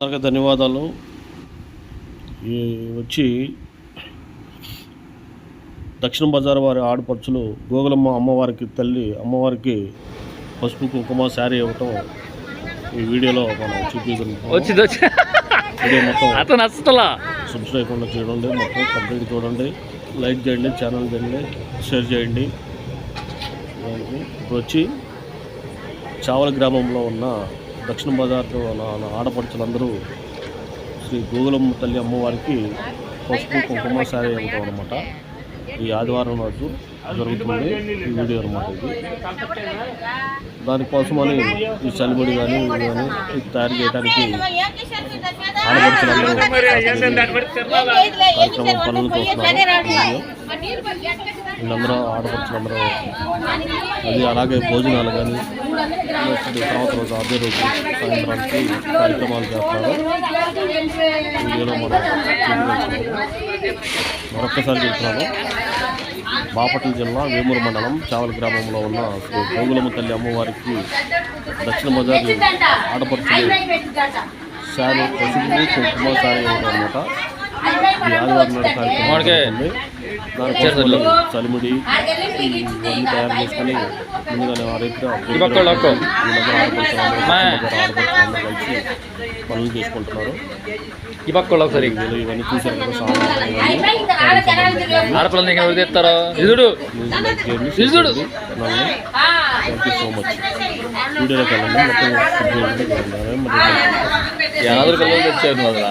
అందరికీ ధన్యవాదాలు. ఈ వచ్చి దక్షిణ బజార్ వారి ఆడపడుచులు గోగులమ్మ అమ్మవారికి తల్లి అమ్మవారికి పసుపు కుంకుమ శారీ ఇవ్వటం ఈ వీడియోలో మనం అసలా సబ్స్క్రైబ్ చేయకుండా చూడండి మొత్తం కంప్లీట్ చూడండి. లైక్ చేయండి ఛానల్ చేయండి షేర్ చేయండి. ఇప్పుడు వచ్చి చావల గ్రామంలో ఉన్న దక్షిణ బజార్లో నా ఆడపడుచులందరూ శ్రీ గోగులమ్మ తల్లి అమ్మవారికి పసుపు కుంకుమ శారీ ఇవ్వటం అనమాట ఈ ఆదివారం రోజు జరుగుతుంది ఈ వీడియో అనమాట ఇది. దానికోసమని ఈ చలిబడి కానీ ఇవి కానీ తయారు చేయడానికి ఆడపడుచులందరూ కార్యక్రమం పనులు చూస్తున్నారు. వీళ్ళందరూ ఆడపడుచులందరూ అది అలాగే భోజనాలు కానీ తర్వాత రోజు అదే రోజు సాయంత్రానికి కార్యక్రమాలు చేస్తారు. వీడియోలో మనం మరొక్కసారి చెప్తున్నాను. బాపట్ల జిల్లా వేమూరు మండలం చావల గ్రామంలో ఉన్న శ్రీ గోగులమ్మ తల్లి అమ్మవారికి దక్షిణ బజార్ ఆడపడుచులు శారీ పసుపు కుంకుమ శారీ అనమాట చలిముడి ఇవన్నీ తయారు చేసుకొని ముందుగానే. వీళ్ళందరూ కలిసి పనులు చేసుకుంటున్నారు. ఈ ఒకసారి ఇవన్నీ ఇవన్నీ. ఆడపిల్లలు ఎవరు తెస్తారో ఇదుడు. థ్యాంక్ యూ సో మచ్ వెళ్ళండి. మొత్తం యాదవ్ పిల్లలు తెచ్చారు అసలు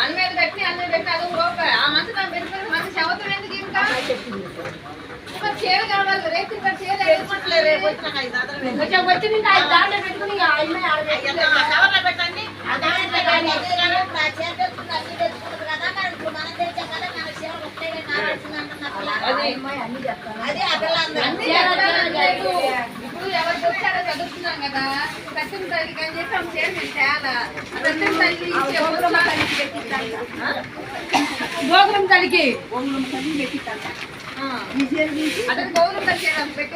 మన మీద కట్టి అన్న పెట్టి అది రూపాయి. ఆ పెట్టుకుని మన శవతం ఎందుకు ఇంకా మరి చీర కావాలి రేపు ఇక్కడ రేపు. కొంచెం వచ్చి ఇంకా ఐదు దాంట్లో పెట్టుకుని కవర్లో పెట్టండి కానీ ఇప్పుడు ఎవరికి వచ్చారో చదువుతున్నాం కదా. కట్టిన తల్లికి అని చెప్పి ఆమె కట్టిన తల్లి గోగులం తల్లికి అదే గోగులం తల్లి. చీర పెట్టి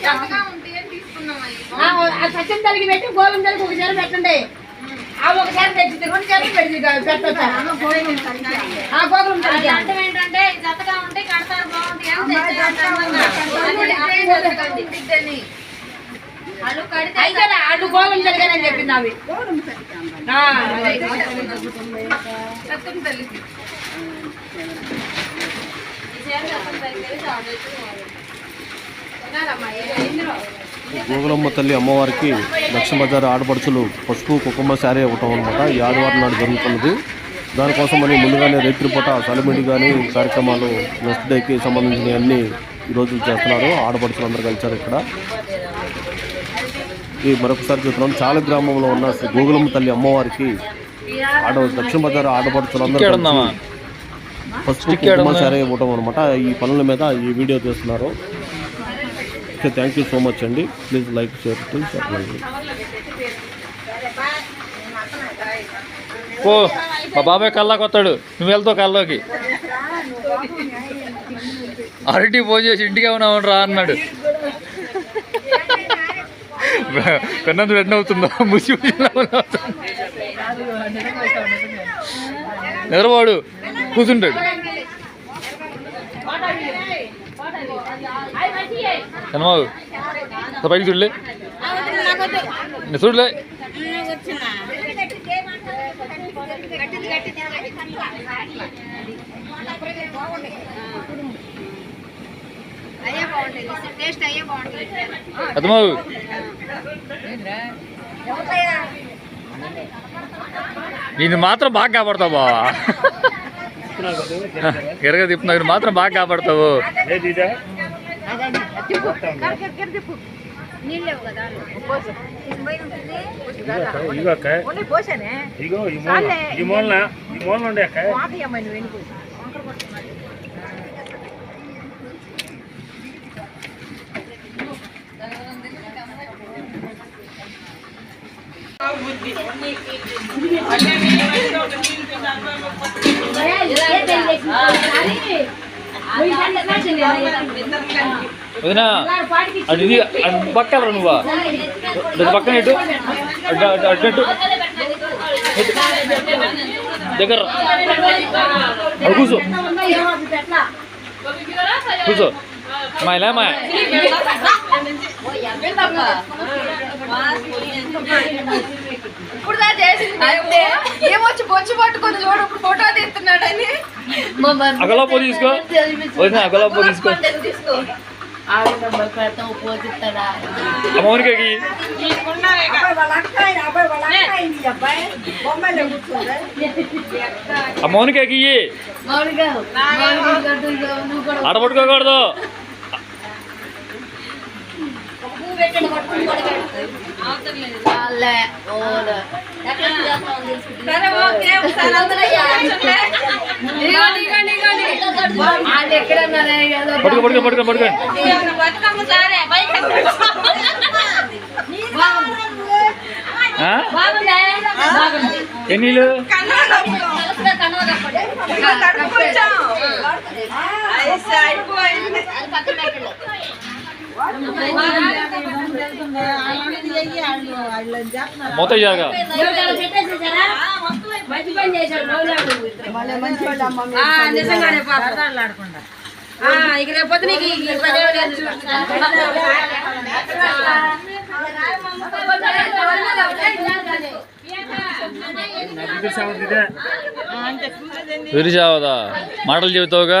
చక్కగా ఉంటాయి అని తీసుకున్నాం అవి సత్యం తల్లికి పెట్టి గోగులం తల్లికి ఒక చీర పెట్టండి. ఆ ఒక చీర తెచ్చి రెండు పెట్టి పెట్టొచ్చా ఆ గోగులం తల్లికి అయితే అటు చెప్పింది అవి గోగులమ్మ తల్లి అమ్మవారికి లక్ష్మీ బజార్ ఆడపడుచులు పసుపు కుంకుమ శారీ ఇవ్వటం అనమాట ఈ ఆదివారం నాడు జరుగుతున్నది. దానికోసం అని ముందుగానే రేత్రిపూట సలిమిడి కానీ కార్యక్రమాలు నెక్స్ట్ డేకి సంబంధించిన అన్ని ఈరోజు చేస్తున్నారు. ఆడపడుచులు అందరూ కలిశారు ఇక్కడ. ఈ మరొకసారి చెప్తున్నాం చాలా గ్రామంలో ఉన్న గోగులమ్మ తల్లి అమ్మవారికి ఆడ దక్షిణ బజార్ ఆడపడుచులందరూ ఉందా? శారీ ఇవ్వటం అనమాట ఈ పనుల మీద ఈ వీడియో తీస్తున్నారు. Okay thank you so much అండి. ప్లీజ్ లైక్ షేర్ సబ్స్క్రైబ్ పో. మా బాబాయ్ కల్లాకి వస్తాడు. నువ్వు వెళ్తావు కల్లోకి అరటి ఫోన్ చేసి ఇంటికి ఉన్నావు రా అన్నాడు. కన్నందుడు ఎన్న అవుతుందో ముసి. నిద్రపోడు. కూర్చుంటాడు. కనమావు పైకి చూడలే. చూడలే. బాగుంటాయి టేస్ట్ అయ్యే నేను మాత్రం బాగా కాపాడతావు బావా. ఎరగ తిప్పున్నా మాత్రం బాగా కాపాడతావు. ఇగో ఈ మూలన ఈ మూలన? ఉండే అక్క. మాకయ్యమ్మ నువ్వు వదినా అటు ఇది అటు పక్కన నువ్వా. ఇటు పక్కన దగ్గర కూర్చో. కూర్చో. అటు అటు దగ్గర అటు కూర్చో కూర్చో మా ఇలా మా ఇప్పుడు దా చేసింది ఏమొచ్చి బొచ్చు పట్టుకొని చూడు ఇప్పుడు ఫోటో తీస్తున్నాడని. అగలాపో తీసుకో. వదినా అగలాపో తీసుకో. అమ్మవారికి వాళ్ళ అక్కాయి అబ్బాయి వాళ్ళ అక్కాయి నీ అబ్బాయి బొమ్మలే కూర్చోండి అమ్మవానికి ఇయ్యి ఆడపట్టుకోకూడదు సరే ఓకే ఒకసారి అందరూ ఇవ్వండి. ఇవ్వండి, ఇవ్వండి, ఇవ్వండి. వాళ్ళు ఎక్కడ ఉన్నారో ఏదో పట్టుకో పట్టుకో పట్టుకో పట్టుకో ఇవ్వండి, బతుకమ్మ సారే, బైక్ ఆ? బాగుందా? బాగుంది. ఎన్ని నీళ్ళు కలుసుగా కనుమ కప్పండి. కొంచెం అయిపోయింది మొత్తం పక్కన జాగా నిజంగానే ఇక నీకు విరిచావదా మాటలు చెబుతావుగా.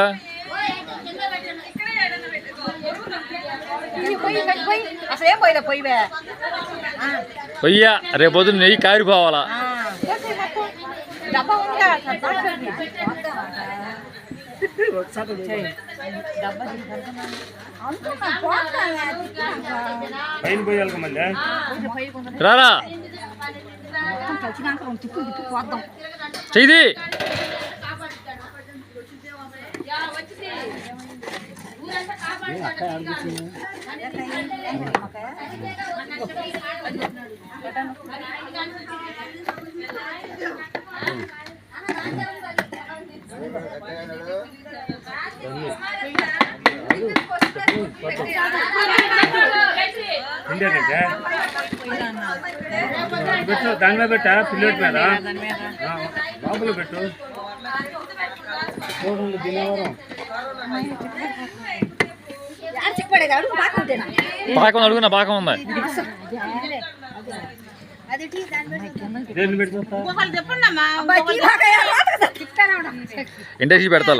ఏం పోయిలే పోయివే పొయ్యా నెయ్యి కారిపోవాలా డబ్బా ఉందా? రారా? చెయ్యి పెట్టు దాని మీద పెట్టా పిల్లటి మీద బాబులు పెట్టు చూడండి దినవరం పాకం అడుగునా పాకం ఉంది. ఇండస్ట్రీ పెడతా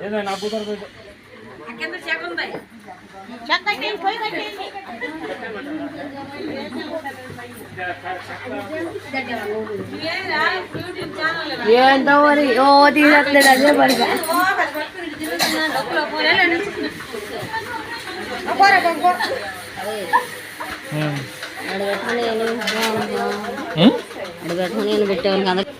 ఏదైనా ఏంటో మరి ఓ తీసేస్తాడు అదే పడిగా నేను పెట్టేవాళ్ళకి అందరికి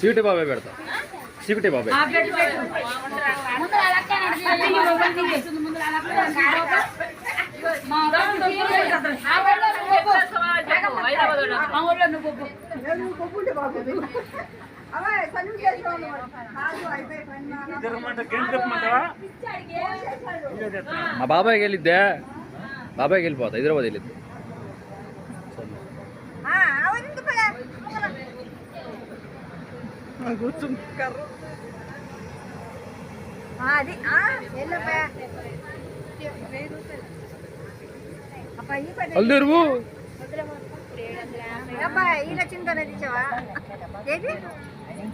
సీటు బాబాయ్ పెడతా సీకుటి బాబాయ్ నువ్వు మా బాబాయ్కి వెళ్ళిద్దే బాబాయ్కి వెళ్ళిపోతా హైదరాబాద్ వెళ్ళిద్ది అది ఎల్లప్ప అప్ప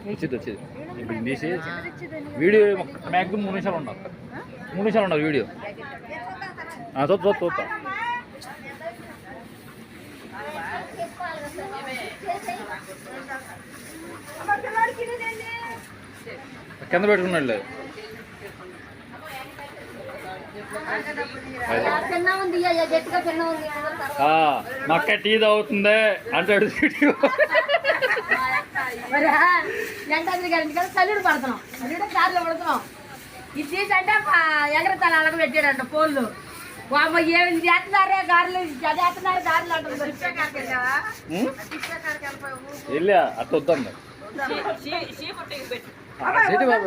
వచ్చింది వచ్చింది ఇప్పుడు ఇది తీసి వీడియో మ్యాక్సిమం మూడు నిమిషాలు ఉన్నారు మూడు నిమిషాలు ఉన్నారు వీడియో. ఆ, చూస్తా చూస్తా చూస్తా కింద పెట్టుకున్నాడు లేదు. చిన్న ఉంది అయ్యా గట్టిగా చిన్న ఉంది ఆ, మా అక్క టీ తాగుతుంది అంటాడు చల్లుడు పడుతున్నాం చల్లుడు కార్లో పడుతున్నాం ఇది తీసి అంటే ఎగరతల అలగ పెట్టాడంట వామ్మ ఏమి చేస్తున్నారే గారెలు చేస్తున్నారు గారెలు? వెళ్ళా అట్ట వద్దండి ఏంటి బాబు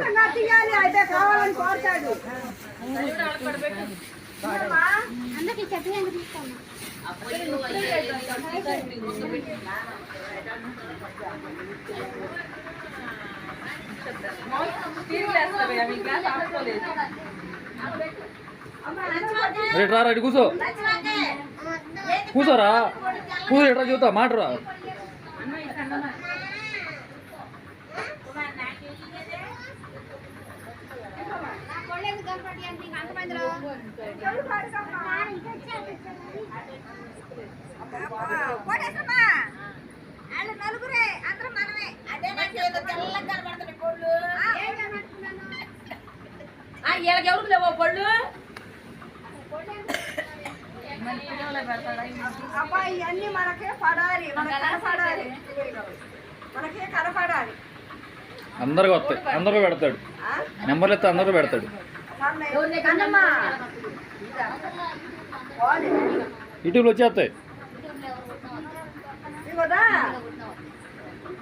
అందుకే చెప్పి తీస్తాను రేటు రా రైట్ కూర్చో. కూర్చోరా? కూర్చో ఎట్రా చూస్తా మాటరా నలుగురే అందరం మనమే అదే నాకు ఏదో తెల్లగా కనబడుతున్నాయి కోళ్ళు వీళ్ళకి ఎవరికి లేవో పళ్ళు అబ్బాయి ఇవన్నీ మనకే పడాలి. కనపడాలి. మనకే కనపడాలి. అందరికి వస్తాయి. అందరూ పెడతాడు. నెంబర్లు ఎత్తే అందరూ పెడతాడు. యూట్యూబ్లో వచ్చేస్తాయి.